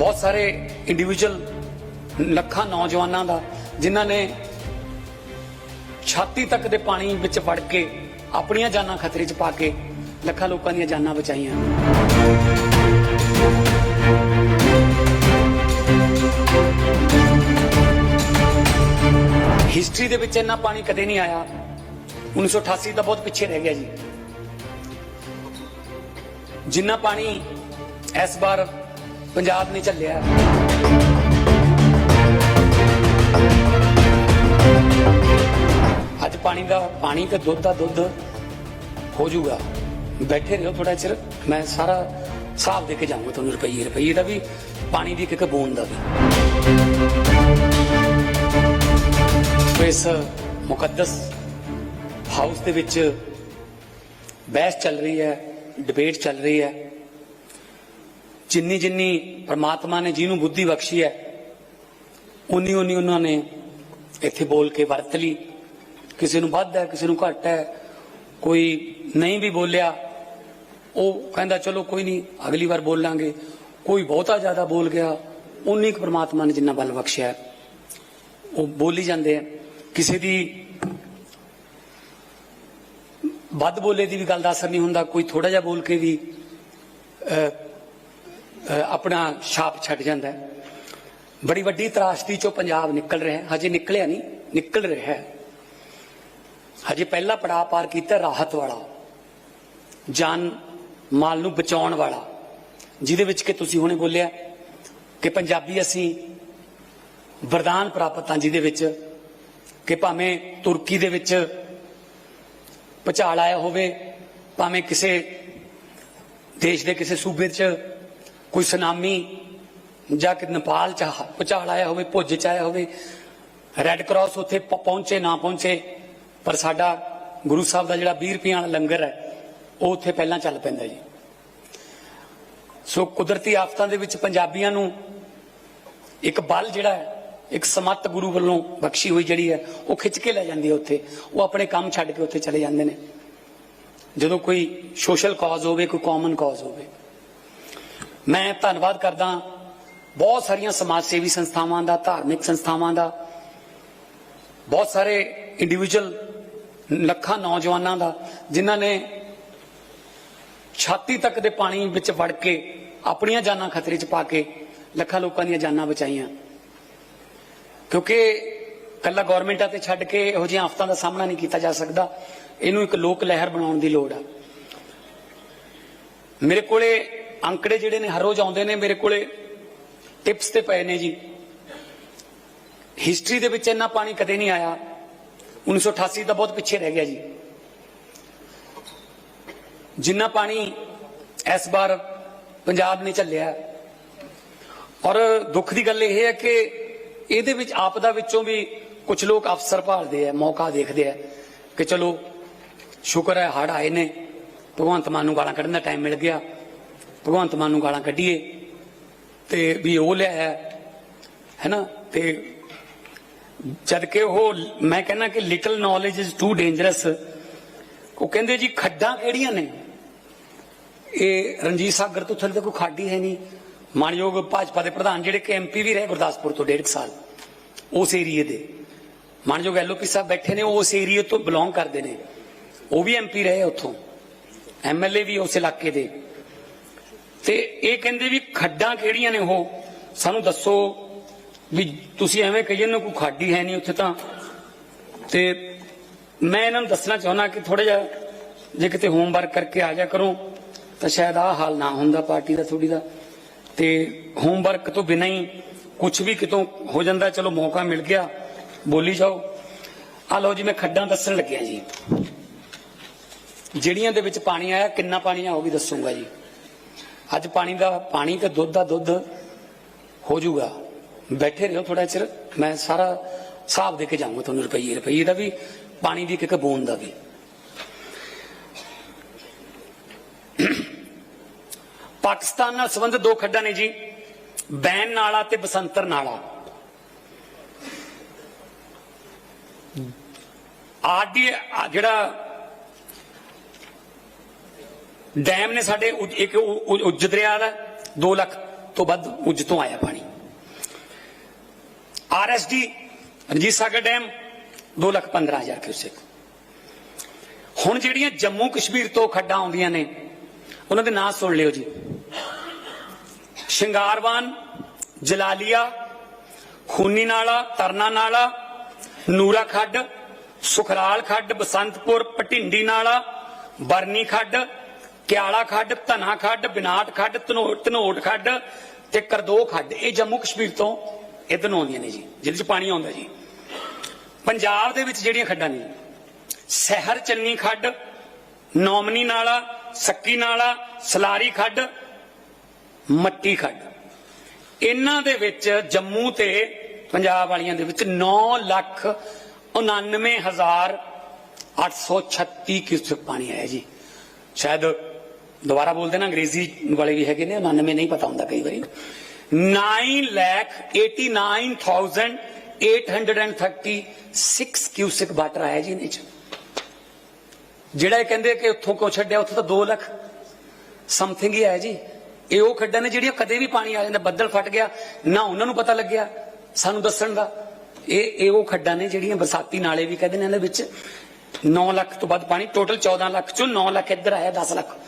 ਬਹੁਤ ਸਾਰੇ ਇੰਡੀਵਿਜੂਅਲ ਲੱਖਾਂ ਨੌਜਵਾਨਾਂ ਦਾ, ਜਿਨ੍ਹਾਂ ਨੇ ਛਾਤੀ ਤੱਕ ਦੇ ਪਾਣੀ ਵਿੱਚ ਵੜ ਕੇ ਆਪਣੀਆਂ ਜਾਨਾਂ ਖਤਰੇ 'ਚ ਪਾ ਕੇ ਲੱਖਾਂ ਲੋਕਾਂ ਦੀਆਂ ਜਾਨਾਂ ਬਚਾਈਆਂ। ਹਿਸਟਰੀ ਦੇ ਵਿੱਚ ਇੰਨਾ ਪਾਣੀ ਕਦੇ ਨਹੀਂ ਆਇਆ। 1988 ਤਾਂ ਬਹੁਤ ਪਿੱਛੇ ਰਹਿ ਗਿਆ ਜੀ। ਜਿੰਨਾ ਪਾਣੀ ਇਸ ਵਾਰ ਪੰਜਾਬ ਨੇ ਝੱਲਿਆ ਅੱਜ ਪਾਣੀ ਦਾ, ਪਾਣੀ ਤੇ ਦੁੱਧ ਦਾ ਦੁੱਧ ਹੋ ਜਾਊਗਾ ਬੈਠੇ ਰਹੋ ਥੋੜਾ ਚਿਰ, ਮੈਂ ਸਾਰਾ ਹਿਸਾਬ ਦੇ ਕੇ ਜਾਊਂਗਾ ਤੁਹਾਨੂੰ ਰੁਪਈਏ ਰੁਪਈਏ ਦਾ ਵੀ, ਪਾਣੀ ਦੀ ਇੱਕ ਇੱਕ ਬੂੰਦ ਦਾ ਵੀ। ਇਸ ਮੁਕੱਦਸ ਹਾਊਸ ਦੇ ਵਿੱਚ ਬਹਿਸ ਚੱਲ ਰਹੀ ਹੈ, ਡਿਬੇਟ ਚੱਲ ਰਹੀ ਹੈ। ਜਿੰਨੀ ਜਿੰਨੀ ਪ੍ਰਮਾਤਮਾ ਨੇ ਜਿਹਨੂੰ ਬੁੱਧੀ ਬਖਸ਼ੀ ਹੈ ਉਨੀ ਉਨੀ ਉਹਨਾਂ ਨੇ ਇੱਥੇ ਬੋਲ ਕੇ ਵਰਤ ਲਈ। ਕਿਸੇ ਨੂੰ ਵੱਧ ਹੈ, ਕਿਸੇ ਨੂੰ ਘੱਟ ਹੈ, ਕੋਈ ਨਹੀਂ ਵੀ ਬੋਲਿਆ, ਉਹ ਕਹਿੰਦਾ ਚਲੋ ਕੋਈ ਨਹੀਂ, ਅਗਲੀ ਵਾਰ ਬੋਲਾਂਗੇ। ਕੋਈ ਬਹੁਤਾ ਜ਼ਿਆਦਾ ਬੋਲ ਗਿਆ ਉਨੀ ਕੁ ਪ੍ਰਮਾਤਮਾ ਨੇ ਜਿੰਨਾ ਬਲ ਬਖਸ਼ਿਆ ਉਹ ਬੋਲੀ ਜਾਂਦੇ ਆ ਕਿਸੇ ਦੀ ਵੱਧ ਬੋਲੇ ਦੀ ਵੀ ਗੱਲ ਦਾ ਅਸਰ ਨਹੀਂ ਹੁੰਦਾ, ਕੋਈ ਥੋੜਾ ਜਿਹਾ ਬੋਲ ਕੇ ਵੀ ਆਪਣਾ ਛਾਪ ਛੱਡ ਜਾਂਦਾ ਹੈ। ਬੜੀ ਵੱਡੀ ਤਰਾਸਦੀ ਚੋਂ ਪੰਜਾਬ ਨਿਕਲ ਰਿਹਾ ਹਜੇ ਨਿਕਲਿਆ ਨਹੀਂ, ਨਿਕਲ ਰਿਹਾ ਹੈ। ਹਜੇ ਪਹਿਲਾ ਪੜਾਅ ਪਾਰ ਕੀਤਾ ਰਾਹਤ ਵਾਲਾ, ਜਾਨ ਮਾਲ ਨੂੰ ਬਚਾਉਣ ਵਾਲਾ, ਜਿਹਦੇ ਵਿੱਚ ਕਿ ਤੁਸੀਂ ਹੁਣੇ ਬੋਲਿਆ ਕਿ ਪੰਜਾਬੀ ਅਸੀਂ ਵਰਦਾਨ ਪ੍ਰਾਪਤ ਹਾਂ, ਜਿਹਦੇ ਵਿੱਚ ਕਿ ਭਾਵੇਂ ਤੁਰਕੀ ਦੇ ਵਿੱਚ ਭੁਚਾਲ ਆਇਆ ਹੋਵੇ, ਭਾਵੇਂ ਕਿਸੇ ਦੇਸ਼ ਦੇ ਕਿਸੇ ਸੂਬੇ 'ਚ ਕੋਈ ਸੁਨਾਮੀ ਜਾਂ ਕਿ ਨੇਪਾਲ 'ਚ ਹ- ਆਇਆ ਹੋਵੇ, ਭੁੱਜ 'ਚ ਆਇਆ ਹੋਵੇ ਰੈੱਡ ਕਰਾਸ ਉੱਥੇ ਪ- ਪਹੁੰਚੇ, ਨਾ ਪਹੁੰਚੇ, ਪਰ ਸਾਡਾ ਗੁਰੂ ਸਾਹਿਬ ਦਾ ਜਿਹੜਾ 20 ਰੁਪਈਆ ਵਾਲਾ ਲੰਗਰ ਹੈ, ਉਹ ਉੱਥੇ ਪਹਿਲਾਂ ਚੱਲ ਪੈਂਦਾ ਜੀ। ਸੋ ਕੁਦਰਤੀ ਆਫਤਾਂ ਦੇ ਵਿੱਚ ਪੰਜਾਬੀਆਂ ਨੂੰ ਇੱਕ ਬਲ ਜਿਹੜਾ ਹੈ, ਇੱਕ ਸਮੱਤ ਗੁਰੂ ਵੱਲੋਂ ਬਖਸ਼ੀ ਹੋਈ ਜਿਹੜੀ ਹੈ, ਉਹ ਖਿੱਚ ਕੇ ਲੈ ਜਾਂਦੀ ਹੈ ਉੱਥੇ। ਉਹ ਆਪਣੇ ਕੰਮ ਛੱਡ ਕੇ ਉੱਥੇ ਚਲੇ ਜਾਂਦੇ ਨੇ। ਜਦੋਂ ਕੋਈ ਸੋਸ਼ਲ ਕਾਜ਼ ਹੋਵੇ, ਕੋਈ ਕਾਮਨ ਕਾਜ਼ ਹੋਵੇ ਮੈਂ ਧੰਨਵਾਦ ਕਰਦਾ ਬਹੁਤ ਸਾਰੀਆਂ ਸਮਾਜ ਸੇਵੀ ਸੰਸਥਾਵਾਂ ਦਾ, ਧਾਰਮਿਕ ਸੰਸਥਾਵਾਂ ਦਾ, ਬਹੁਤ ਸਾਰੇ ਇੰਡੀਵਿਜੂਅਲ ਲੱਖਾਂ ਨੌਜਵਾਨਾਂ ਦਾ, ਜਿਨ੍ਹਾਂ ਨੇ ਛਾਤੀ ਤੱਕ ਦੇ ਪਾਣੀ ਵਿੱਚ ਵੜ ਕੇ ਆਪਣੀਆਂ ਜਾਨਾਂ ਖਤਰੇ 'ਚ ਪਾ ਕੇ ਲੱਖਾਂ ਲੋਕਾਂ ਦੀਆਂ ਜਾਨਾਂ ਬਚਾਈਆਂ। ਕਿਉਂਕਿ ਕੱਲਾ ਗਵਰਨਮੈਂਟਾਂ ਤੇ ਛੱਡ ਕੇ ਇਹੋ ਜਿਹੀਆਂ ਆਫਤਾਂ ਦਾ ਸਾਹਮਣਾ ਨਹੀਂ ਕੀਤਾ ਜਾ ਸਕਦਾ। ਇਹਨੂੰ ਇੱਕ ਲੋਕ ਲਹਿਰ ਬਣਾਉਣ ਦੀ ਲੋੜ ਆ। ਮੇਰੇ ਕੋਲੇ ਅੰਕੜੇ ਜਿਹੜੇ ਨੇ ਹਰ ਰੋਜ਼ ਆਉਂਦੇ ਨੇ ਮੇਰੇ ਕੋਲੇ ਟਿਪਸ ਤੇ ਪਏ ਨੇ ਜੀ। ਹਿਸਟਰੀ ਦੇ ਵਿੱਚ ਇੰਨਾ ਪਾਣੀ ਕਦੇ ਨਹੀਂ ਆਇਆ। 1988 ਦਾ ਬਹੁਤ ਪਿੱਛੇ ਰਹਿ ਗਿਆ ਜੀ। ਜਿੰਨਾ ਪਾਣੀ ਇਸ ਵਾਰ ਪੰਜਾਬ ਨੇ ਝੱਲਿਆ। ਔਰ ਦੁੱਖ ਦੀ ਗੱਲ ਇਹ ਹੈ ਕਿ ਇਹਦੇ ਵਿੱਚ ਆਪਦਾ ਵਿੱਚੋਂ ਵੀ ਕੁਝ ਲੋਕ ਅਫਸਰ ਭਾਲਦੇ ਆ, ਮੌਕਾ ਦੇਖਦੇ ਆ ਕਿ ਚਲੋ ਸ਼ੁਕਰ ਹੈ ਹੜ ਆਏ ਨੇ, ਭਗਵੰਤ ਮਾਨ ਨੂੰ ਗਾਲਾਂ ਕੱਢਣ ਦਾ ਟਾਈਮ ਮਿਲ ਗਿਆ। ਭਗਵੰਤ ਮਾਨ ਨੂੰ ਗਾਲਾਂ ਕੱਢੀਏ ਤੇ ਵੀ ਉਹ ਲਿਆ ਹੈ ਨਾ ਤੇ ਜਦ ਕਿ ਉਹ, ਮੈਂ ਕਹਿੰਦਾ ਕਿ little knowledge is too dangerous ਉਹ ਕਹਿੰਦੇ ਜੀ ਖੱਡਾਂ ਕਿਹੜੀਆਂ ਨੇ? ਇਹ ਰਣਜੀਤ ਸਾਗਰ ਤੋਂ ਥੱਲੇ ਤਾਂ ਕੋਈ ਖਾਡੀ ਹੈ ਨਹੀਂ। ਮਾਨਯੋਗ ਭਾਜਪਾ ਦੇ ਪ੍ਰਧਾਨ ਜਿਹੜੇ ਕਿ ਐਮਪੀ ਵੀ ਰਹੇ ਗੁਰਦਾਸਪੁਰ ਤੋਂ ਡੇਢ ਕੁ ਸਾਲ। ਉਸ ਏਰੀਏ ਦੇ। ਮਾਨਯੋਗ ਐਲਓਪੀ ਸਾਹਿਬ ਬੈਠੇ ਨੇ, ਉਹ ਉਸ ਏਰੀਏ ਤੋਂ ਬਿਲੋਂਗ ਕਰਦੇ ਨੇ। ਉਹ ਵੀ ਐਮਪੀ ਰਹੇ ਉੱਥੋਂ। ਐਮਐਲਏ ਵੀ ਉਸ ਇਲਾਕੇ ਦੇ। ਤੇ ਇਹ ਕਹਿੰਦੇ ਵੀ ਖੱਡਾਂ ਕਿਹੜੀਆਂ ਨੇ ਉਹ? ਸਾਨੂੰ ਦੱਸੋ ਵੀ ਤੁਸੀਂ ਐਵੇਂ ਕਹੀਏ ਨਾ ਕੋਈ ਖਾਡੀ ਹੈ ਨਹੀਂ ਉੱਥੇ ਤਾਂ। ਤੇ ਮੈਂ ਇਹਨਾਂ ਨੂੰ ਦੱਸਣਾ ਚਾਹੁੰਦਾ ਕਿ ਥੋੜਾ ਜਿਹਾ ਜੇ ਕਿਤੇ ਹੋਮਵਰਕ ਕਰਕੇ ਆ ਜਾ ਕਰੋ, ਤਾਂ ਸ਼ਾਇਦ ਆਹ ਹਾਲ ਨਾ ਹੁੰਦਾ ਪਾਰਟੀ ਦਾ ਥੋੜੀ ਦਾ। ਤੇ ਹੋਮਵਰਕ ਤੋਂ ਬਿਨਾਂ ਹੀ ਕੁਝ ਵੀ ਕਿਤੋਂ ਹੋ ਜਾਂਦਾ, ਚਲੋ ਮੌਕਾ ਮਿਲ ਗਿਆ। ਬੋਲੀ ਜਾਓ। ਆ ਲਓ ਜੀ, ਮੈਂ ਖੱਡਾਂ ਦੱਸਣ ਲੱਗਿਆ ਜੀ। ਜਿਹੜੀਆਂ ਦੇ ਵਿੱਚ ਪਾਣੀ ਆਇਆ, ਕਿੰਨਾ ਪਾਣੀ ਆ ਉਹ ਵੀ ਦੱਸੂਗਾ ਜੀ। ਅੱਜ ਪਾਣੀ ਦਾ, ਪਾਣੀ ਤੇ ਦੁੱਧ ਦਾ ਦੁੱਧ ਹੋ ਜਾਊਗਾ ਬੈਠੇ ਰਹੋ ਥੋੜਾ ਚਿਰ, ਮੈਂ ਸਾਰਾ ਹਿਸਾਬ ਦੇ ਕੇ ਜਾਊਂਗਾ ਤੁਹਾਨੂੰ ਰੁਪਈਏ ਰੁਪਈਏ ਦਾ ਵੀ, ਪਾਣੀ ਦੀ ਇੱਕ ਬੂੰਦ ਦਾ ਵੀ। ਪਾਕਿਸਤਾਨ ਨਾਲ ਸੰਬੰਧਿਤ ਦੋ ਖੱਡਾਂ ਨੇ ਜੀ, ਬੈਨ ਨਾਲਾ ਤੇ ਬਸੰਤਰ ਨਾਲਾ। ਆਰਡੀ ਜਿਹੜਾ ਡੈਮ ਨੇ ਸਾਡੇ ਇੱਕ ਉੱਜ ਦਰਿਆ ਦਾ 2 ਲੱਖ ਤੋਂ ਵੱਧ ਉੱਜ ਤੋਂ ਆਇਆ ਪਾਣੀ। ਆਰਐਸਡੀ ਰਣਜੀਤ ਸਾਗਰ ਡੈਮ 2 ਲੱਖ 15 ਹਜ਼ਾਰ ਕਿਊਸੈਕ। ਹੁਣ ਜਿਹੜੀਆਂ ਜੰਮੂ ਕਸ਼ਮੀਰ ਤੋਂ ਖੱਡਾਂ ਆਉਂਦੀਆਂ ਨੇ, ਉਹਨਾਂ ਦੇ ਨਾਂ ਸੁਣ ਲਿਓ ਜੀ। ਸ਼ਿੰਗਾਰਵਾਨ, ਜਲਾਲੀਆ ਖੂਨੀ ਨਾਲਾ ਤਰਨਾ ਨਾਲਾ ਨੂਰਾ ਖੱਡ ਸੁਖਰਾਲ ਖੱਡ, ਬਸੰਤਪੁਰ ਪਟਿੰਡੀ ਨਾਲਾ ਬਰਨੀ ਖੱਡ ਕਿਆਲਾ ਖੱਡ, ਧਨਾ ਖੱਡ ਬਿਨਾਟ ਖੱਡ ਧਨੋਟ ਧਨੋਟ ਖੱਡ ਤੇ ਕਰਦੋ ਖੱਡ। ਇਹ ਜੰਮੂ ਕਸ਼ਮੀਰ ਤੋਂ ਇਧਰ ਨੂੰ ਆਉਂਦੀਆਂ ਨੇ ਜੀ, ਜਿਹਦੇ ਚ ਪਾਣੀ ਆਉਂਦਾ ਜੀ। ਪੰਜਾਬ ਦੇ ਵਿੱਚ ਜਿਹੜੀਆਂ ਖੱਡਾਂ ਨੇ, ਸਹਿਰ ਚੰਨੀ ਖੱਡ, ਨੌਮਨੀ ਨਾਲਾ, ਸੱਕੀ ਨਾਲਾ, ਸਲਾਰੀ ਖੱਡ, ਮੱਟੀ ਖੱਡ। ਇਹਨਾਂ ਦੇ ਵਿੱਚ ਜੰਮੂ ਤੇ ਪੰਜਾਬ ਵਾਲੀਆਂ ਦੇ ਵਿੱਚ 9 ਲੱਖ 99 ਹਜ਼ਾਰ 836 ਕਿਊਸੈਕ ਪਾਣੀ ਆਇਆ ਜੀ। ਸ਼ਾਇਦ ਦੁਬਾਰਾ ਬੋਲਦੇ ਨਾ, ਅੰਗਰੇਜ਼ੀ ਵਾਲੇ ਵੀ ਹੈਗੇ ਨੇ 99 ਨਹੀਂ ਪਤਾ ਹੁੰਦਾ ਕਈ ਵਾਰੀ। 9 ਲੱਖ 89836 ਕਿਊਸੈਕ ਵਾਟਰ ਆਇਆ ਜੀ ਇਹਨੇ ਚ। ਜਿਹੜਾ ਇਹ ਕਹਿੰਦੇ ਕਿ ਉੱਥੋਂ ਕੋ ਛੱਡਿਆ, ਉੱਥੋਂ ਤਾਂ 2 ਲੱਖ ਸਮਥਿੰਗ ਹੀ ਹੈ ਜੀ। ਇਹ ਉਹ ਖੱਡਾਂ ਨੇ ਜਿਹੜੀਆਂ ਕਦੇ ਵੀ ਪਾਣੀ ਆ ਜਾਂਦਾ, ਬੱਦਲ ਫਟ ਗਿਆ, ਨਾ ਉਹਨਾਂ ਨੂੰ ਪਤਾ ਲੱਗਿਆ, ਸਾਨੂੰ ਦੱਸਣ ਦਾ। ਇਹ ਇਹ ਉਹ ਖੱਡਾਂ ਨੇ ਜਿਹੜੀਆਂ ਬਰਸਾਤੀ ਨਾਲੇ ਵੀ ਕਹਿੰਦੇ ਨੇ ਇਹਦੇ ਵਿੱਚ। 9 ਲੱਖ ਤੋਂ ਵੱਧ ਪਾਣੀ ਟੋਟਲ 14 ਲੱਖ ਚੋਂ 9 ਲੱਖ ਇੱਧਰ ਆਇਆ 10 ਲੱਖ।